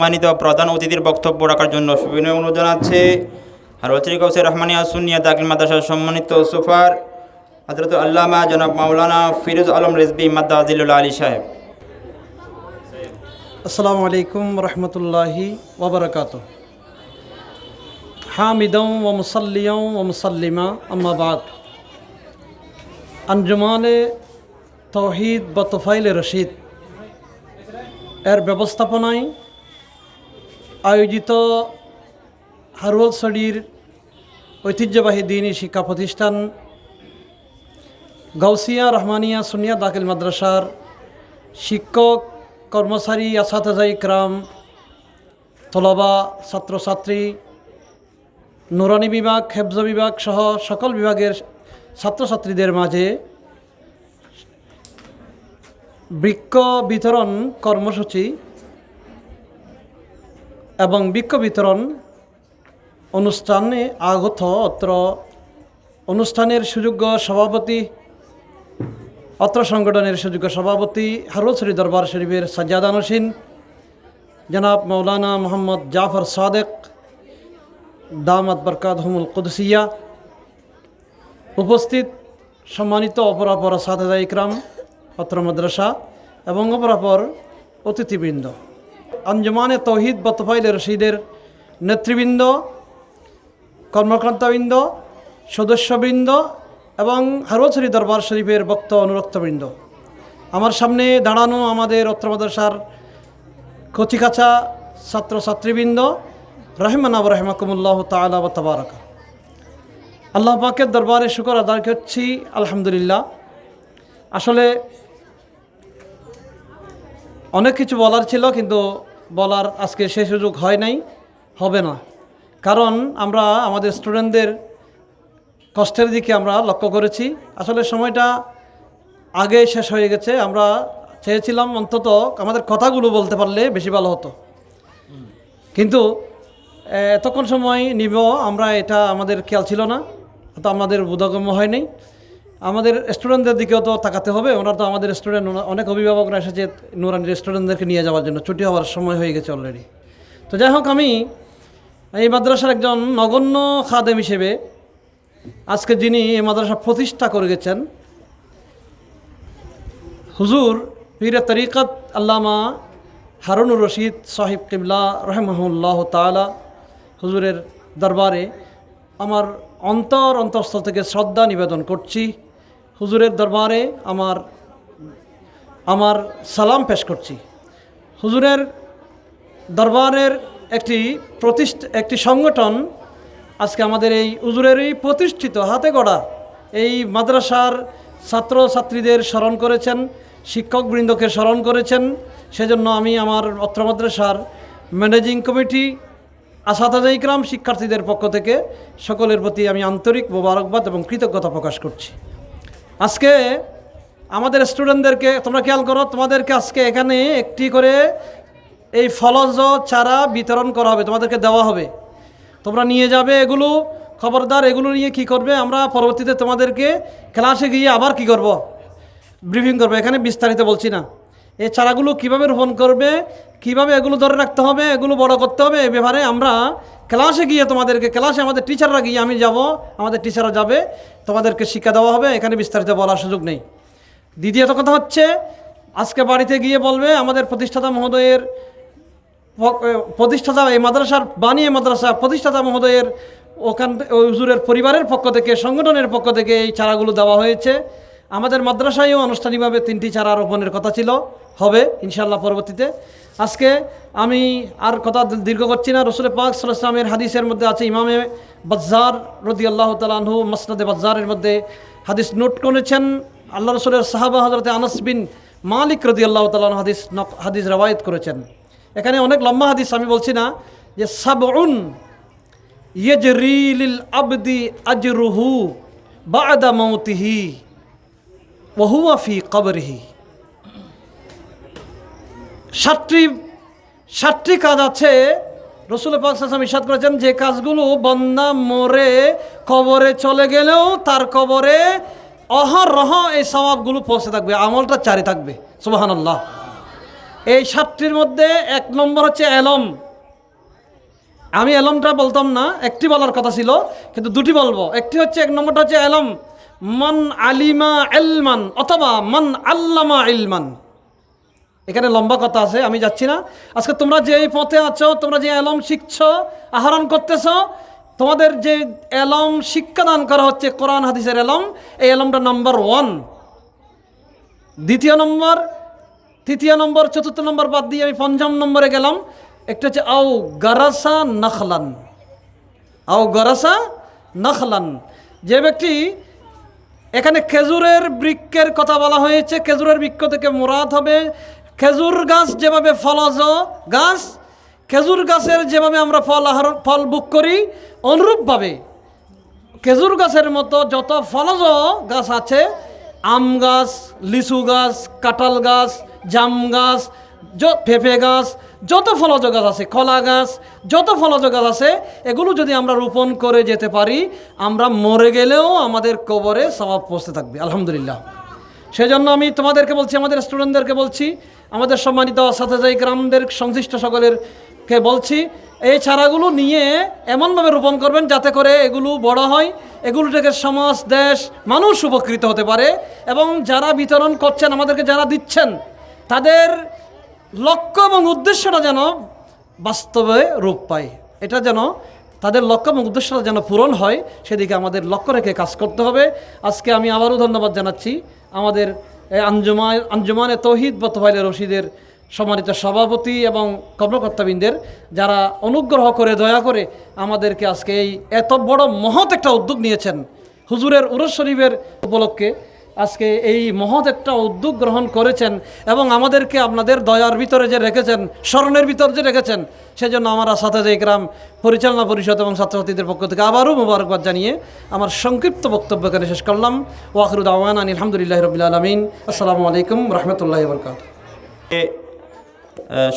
সম্মানিত প্রধান অতিথির বক্তব্য রাখার জন্য সুবিনয় অনুরোধ জানাচ্ছে। রচরি কৌসে রহমানিয়া সুনিয়া দাখিল মাদ্রাসার সম্মানিত সুফার হজরত আল্লামা জনাব মাওলানা ফিরোজ আলম রেজবি, মাদ্দা আজিল্লা আলী সাহেব। আসসালামু আলাইকুম রহমতুল্লাহি ওবরকাত হামিদম ও মুসল্লিয়ম ও মুসল্লিমা আম্মাবাদ আঞ্জুমানে তৌহিদ বা তোফাইল রশিদ। এর ব্যবস্থাপনায় আয়োজিত হারওয়ালসড়ির ঐতিহ্যবাহী দিনী শিক্ষা প্রতিষ্ঠান গাউসিয়া রহমানিয়া সুনিয়া দাখিল মাদ্রাসার শিক্ষক, কর্মচারী আসাতাজাই ক্রাম তলবা ছাত্রছাত্রী, নুরানি বিভাগ, হেফজ বিভাগ সহ সকল বিভাগের ছাত্রছাত্রীদের মাঝে বৃক্ষ বিতরণ কর্মসূচি এবং বৃক্ষ বিতরণ অনুষ্ঠানে আগত অত্র অনুষ্ঠানের সুযোগ্য সভাপতি, অত্র সংগঠনের সুযোগ্য সভাপতি হারুলসরি দরবার শরীফের সাজ্জাদা নসীন জনাব মৌলানা মোহাম্মদ জাফর সাদেক, দামাত বরকাত হুমুল কুদসিয়া, উপস্থিত সম্মানিত অপরাপর সাদাদা ইকরাম, অত্র মাদ্রাসা এবং অপরাপর অতিথিবৃন্দ। আঞ্জমানে তৌহিদ বতফাইল রশিদের নেতৃবৃন্দ, কর্মকর্তাবৃন্দ, সদস্যবৃন্দ এবং হারোছড়ি দরবার শরীফের বক্ত অনুরক্তবৃন্দ। আমার সামনে দাঁড়ানো আমাদের অত্র মাদ্রাসার কচিকাছা ছাত্রছাত্রীবৃন্দ, রহমান আব রহমাকুমুল্লাহ তালা তবারকা। আল্লাহ পাকের দরবারে শুকর আদায় করছি, আলহামদুলিল্লাহ। আসলে অনেক কিছু বলার ছিল, কিন্তু বলার আজকে সে সুযোগ হয় নাই, হবে না। কারণ আমরা আমাদের স্টুডেন্টদের কষ্টের দিকে আমরা লক্ষ্য করেছি। আসলে সময়টা আগে শেষ হয়ে গেছে। আমরা চেয়েছিলাম অন্তত আমাদের কথাগুলো বলতে পারলে বেশি ভালো হতো। কিন্তু এতক্ষণ সময় নিব, আমরা এটা আমাদের খেয়াল ছিল না। তো আমাদের বোধগম্য হয়নি। আমাদের স্টুডেন্টদের দিকেও তো তাকাতে হবে। ওনারা তো আমাদের স্টুডেন্ট অনেক অভিভাবকরা এসেছে নুরানির স্টুডেন্টদেরকে নিয়ে যাওয়ার জন্য। ছুটি হওয়ার সময় হয়ে গেছে অলরেডি তো যাই হোক, আমি এই মাদ্রাসার একজন নগণ্য খাদেম হিসেবে আজকে যিনি এই মাদ্রাসা প্রতিষ্ঠা করে গেছেন, হুজুর পীরে তরিকত আল্লামা হারুনুর রশিদ সাহিব কিবলা রহমহুল্লাহ তালা হুজুরের দরবারে আমার অন্তর অন্তঃস্থল থেকে শ্রদ্ধা নিবেদন করছি। হুজুরের দরবারে আমার আমার সালাম পেশ করছি। হুজুরের দরবারের একটি প্রতিষ্ঠ, একটি সংগঠন আজকে আমাদের এই হুজুরেরই প্রতিষ্ঠিত হাতে গড়া। এই মাদ্রাসার ছাত্র ছাত্রীদের স্মরণ করেছেন, শিক্ষকবৃন্দকে স্মরণ করেছেন। সেজন্য আমি আমার অত্র মাদ্রাসার ম্যানেজিং কমিটি আসাদাজা ইকরাম শিক্ষার্থীদের পক্ষ থেকে সকলের প্রতি আমি আন্তরিক মোবারকবাদ এবং কৃতজ্ঞতা প্রকাশ করছি। আজকে আমাদের স্টুডেন্টদেরকে, তোমরা খেয়াল করো, তোমাদেরকে আজকে এখানে একটি করে এই ফলজ চারা বিতরণ করা হবে, তোমাদেরকে দেওয়া হবে। তোমরা নিয়ে যাবে এগুলো, খবরদার এগুলো নিয়ে কি করবে, আমরা পরবর্তীতে তোমাদেরকে ক্লাসে গিয়ে আবার কি করব? ব্রিফিং করব, এখানে বিস্তারিত বলছি না। এই চারাগুলো কীভাবে রোপণ করবে? কীভাবে এগুলো ধরে রাখতে হবে? এগুলো বড় করতে হবে? এ ব্যাপারে আমরা ক্লাসে গিয়ে তোমাদেরকে, ক্লাসে আমাদের টিচাররা গিয়ে আমি যাব, আমাদের টিচাররা যাবে, তোমাদেরকে শিক্ষা দেওয়া হবে, এখানে বিস্তারিত বলার সুযোগ নেই। দ্বিতীয়ত কথা হচ্ছে, আজকে বাড়িতে গিয়ে বলবে, আমাদের প্রতিষ্ঠাতা মহোদয়ের প্রতিষ্ঠাতা এই মাদ্রাসার বানিয়ে মাদ্রাসা প্রতিষ্ঠাতা মহোদয়ের ওখান, ওই হুজুরের পরিবারের পক্ষ থেকে, সংগঠনের পক্ষ থেকে এই চারাগুলো দেওয়া হয়েছে। আমাদের মাদ্রাসায়ও আনুষ্ঠানিকভাবে তিনটি চারা রোপণের কথা ছিল। হবে ইনশাল্লাহ পরবর্তীতে। আজকে আমি আর কথা দীর্ঘ করছি না। রসুল পাক সাল্লামের হাদিসের মধ্যে আছে, ইমামে বাজ্জার রদি আল্লাহ তালাহু মসনদে বাজ্জারের মধ্যে হাদিস নোট করেছেন। আল্লাহ রসুলের সাহাবা হজরতে আনাস বিন মালিক রদি আল্লাহ তালাহ হাদিস হাদিস রবায়ত করেছেন। এখানে অনেক লম্বা হাদিস আমি বলছি না, যে সাবউন ইয়জরিলিল আবদি আজরুহু বাদা মৌতিহি ওহুয়া ফি কবরহি। সাতটি সাতটি কাজ আছে। রসুল পাক সাসাম ইসাদ করেছেন যে কাজগুলো বন্দা মরে কবরে চলে গেলেও তার কবরে অহরহ এই স্বভাবগুলো পৌঁছে থাকবে, আমলটা চারি থাকবে। সুবাহান আল্লাহ এই সাতটির মধ্যে এক নম্বর হচ্ছে এলম। আমি এলমটা বলতাম না, একটি বলার কথা ছিল, কিন্তু দুটি বলব। একটি হচ্ছে, এক নম্বরটা হচ্ছে এলম। মান আলিমা এলমান অথবা মন আল্লামা ইলমান। এখানে লম্বা কথা আছে, আমি যাচ্ছি না। আজকে তোমরা যে পথে আছো, তোমরা যে এলম শিখছো, আহরণ করতেছ, তোমাদের যে এলম শিক্ষাদান করা হচ্ছে, কোরআন হাদিসের এলম, এই এলমটা নম্বর ওয়ান। দ্বিতীয় নম্বর, তৃতীয় নম্বর, চতুর্থ নম্বর বাদ দিয়ে আমি পঞ্চম নম্বরে গেলাম। একটা হচ্ছে আও গারাসা নখলান। আও গারাসা নখলান। যে ব্যক্তি এখানে খেজুরের বৃক্ষের কথা বলা হয়েছে। খেজুরের বৃক্ষ থেকে মোরাদ হবে। খেজুর গাছ যেভাবে ফলজ গাছ, খেজুর গাছের যেভাবে আমরা ফল আহরণ ফল বুক করি, অনুরূপভাবে খেজুর গাছের মতো যত ফলজ গাছ আছে, আম গাছ, লিচু গাছ, কাঁঠাল গাছ, জাম গাছ পেঁপে গাছ যত ফলজ গাছ আছে, কলা গাছ, যত ফলজ গাছ আছে, এগুলো যদি আমরা রোপণ করে যেতে পারি, আমরা মরে গেলেও আমাদের কবরে সবাব পৌঁছতে থাকবে, আলহামদুলিল্লাহ। সেজন্য আমি তোমাদেরকে বলছি, আমাদের স্টুডেন্টদেরকে বলছি, আমাদের সম্মানিত সাথে গ্রামদের সংশ্লিষ্ট সকলেরকে বলছি, এই চারাগুলো নিয়ে এমনভাবে রোপণ করবেন যাতে করে এগুলো বড় হয়, এগুলো থেকে সমাজ, দেশ, মানুষ উপকৃত হতে পারে এবং যারা বিতরণ করছেন, আমাদেরকে যারা দিচ্ছেন, তাদের লক্ষ্য এবং উদ্দেশ্যটা যেন বাস্তবে রূপ পায়। এটা যেন তাদের লক্ষ্য এবং উদ্দেশ্যটা যেন পূরণ হয়, সেদিকে আমাদের লক্ষ্য রেখে কাজ করতে হবে। আজকে আমি আবারও ধন্যবাদ জানাচ্ছি আমাদের আঞ্জুমান আঞ্জুমানে তৌহিদ বতভাইলে রশিদের সম্মানিত সভাপতি এবং কর্মকর্তাবৃন্দের, যারা অনুগ্রহ করে, দয়া করে আমাদেরকে আজকে এই এত বড় মহৎ একটা উদ্যোগ নিয়েছেন। হুজুরের উরস শরীফের উপলক্ষে আজকে এই মহৎ একটা উদ্যোগ গ্রহণ করেছেন এবং আমাদেরকে আপনাদের দয়ার ভিতরে যে রেখেছেন, স্মরণের ভিতরে যে রেখেছেন, সেজন্য আমরা সাথে যে গ্রাম পরিচালনা পরিষদ এবং ছাত্রছাত্রীদের পক্ষ থেকে আবারও মুবারকবাদ জানিয়ে আমার সংক্ষিপ্ত বক্তব্য এখানে শেষ করলাম। ওয়াকরুদ আওয়ান আলহামদুলিল্লাহ রবিল আলমিন। আসসালামু আলাইকুম রহমতুল্লাহ বরকাত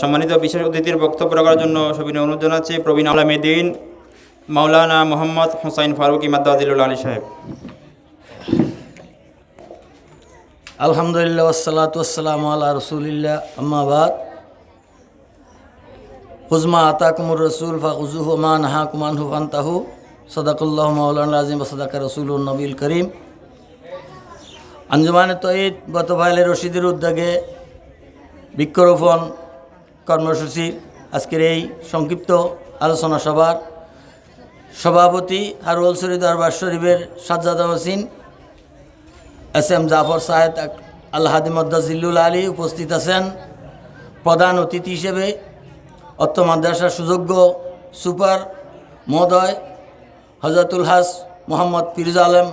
সম্মানিত বিশেষ অতিথির বক্তব্য রাখার জন্য সবিনয় অনুরোধ জানাচ্ছি প্রবীণ আলমেদিন মাওলানা মোহাম্মদ হুসাইন ফারুক ইমাদ আজিলুল আলী সাহেব। আলহামদুলিল্লাহ আসসালাতু আসসালামু আলা রসুলিল্লাহ আম্মাবাদ হুজমা আতাকুমুর রসুল ফাকুজুহু মা নাহা কুমান হু তাহু সদাকুল্লাহ মাওলানা আজিম সদাকা রসুল নবীল করিম। আঞ্জুমানে তঈদ গত ভাইলে রশিদের উদ্যোগে বৃক্ষরোপণ কর্মসূচি আজকের এই সংক্ষিপ্ত আলোচনা সভার সভাপতি হারুল শরীফ দরবার শরীফের সাজ্জাদা হোসেন এস এম জাফর সাহেদ আল্লাহাদি মদ্দাজিল্লুল আলী উপস্থিত আছেন। প্রধান অতিথি হিসেবে অত্ত মাদ্রাসার সুযোগ্য সুপার মহোদয় হজরতুল হাস মোহাম্মদ ফিরুজ আলম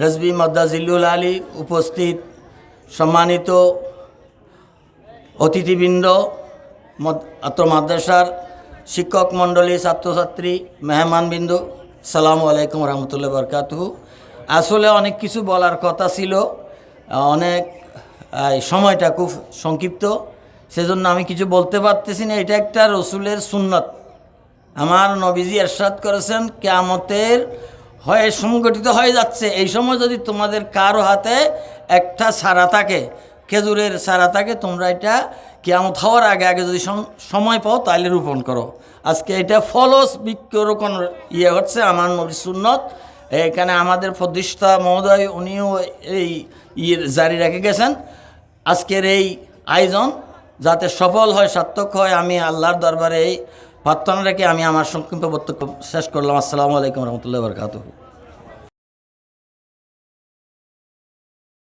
রেজবি মদ্দাজিল্লুল আলী উপস্থিত। সম্মানিত অতিথিবৃন্দ অত্র মাদ্রাসার শিক্ষক মণ্ডলী, ছাত্রছাত্রী, মেহমানবৃন্দ, সালামু আলাইকুম রহমতুল্লাহ বরকাতহু। আসলে অনেক কিছু বলার কথা ছিল। অনেক সময়টা খুব সংক্ষিপ্ত। সেজন্য আমি কিছু বলতে পারতেছি না। এটা একটা রসুলের সুন্নত। আমার নবীজি এরশাদ করেছেন, কেয়ামতের হয়ে সংগঠিত হয়ে যাচ্ছে। এই সময় যদি তোমাদের কারও হাতে একটা সারা থাকে, খেজুরের সারা থাকে, তোমরা এটা কেয়ামত হওয়ার আগে আগে যদি সম- সময় পাও, তাহলে রোপণ করো। আজকে এটা ফলস বৃক্ষরোপণ ইয়ে হচ্ছে আমার নবী সুন্নত। এখানে আমাদের প্রতিষ্ঠা মহোদয় উনিও এই ইয়ে জারি রেখে গেছেন। আজকের এই আয়োজন যাতে সফল হয়, সার্থক হয়, আমি আল্লাহর দরবারে এই প্রার্থনা রেখে আমি আমার সংক্ষিপ্ত বক্তব্য শেষ করলাম। আসসালামু আলাইকুম রহমতুল্লাহ বরকাতহ।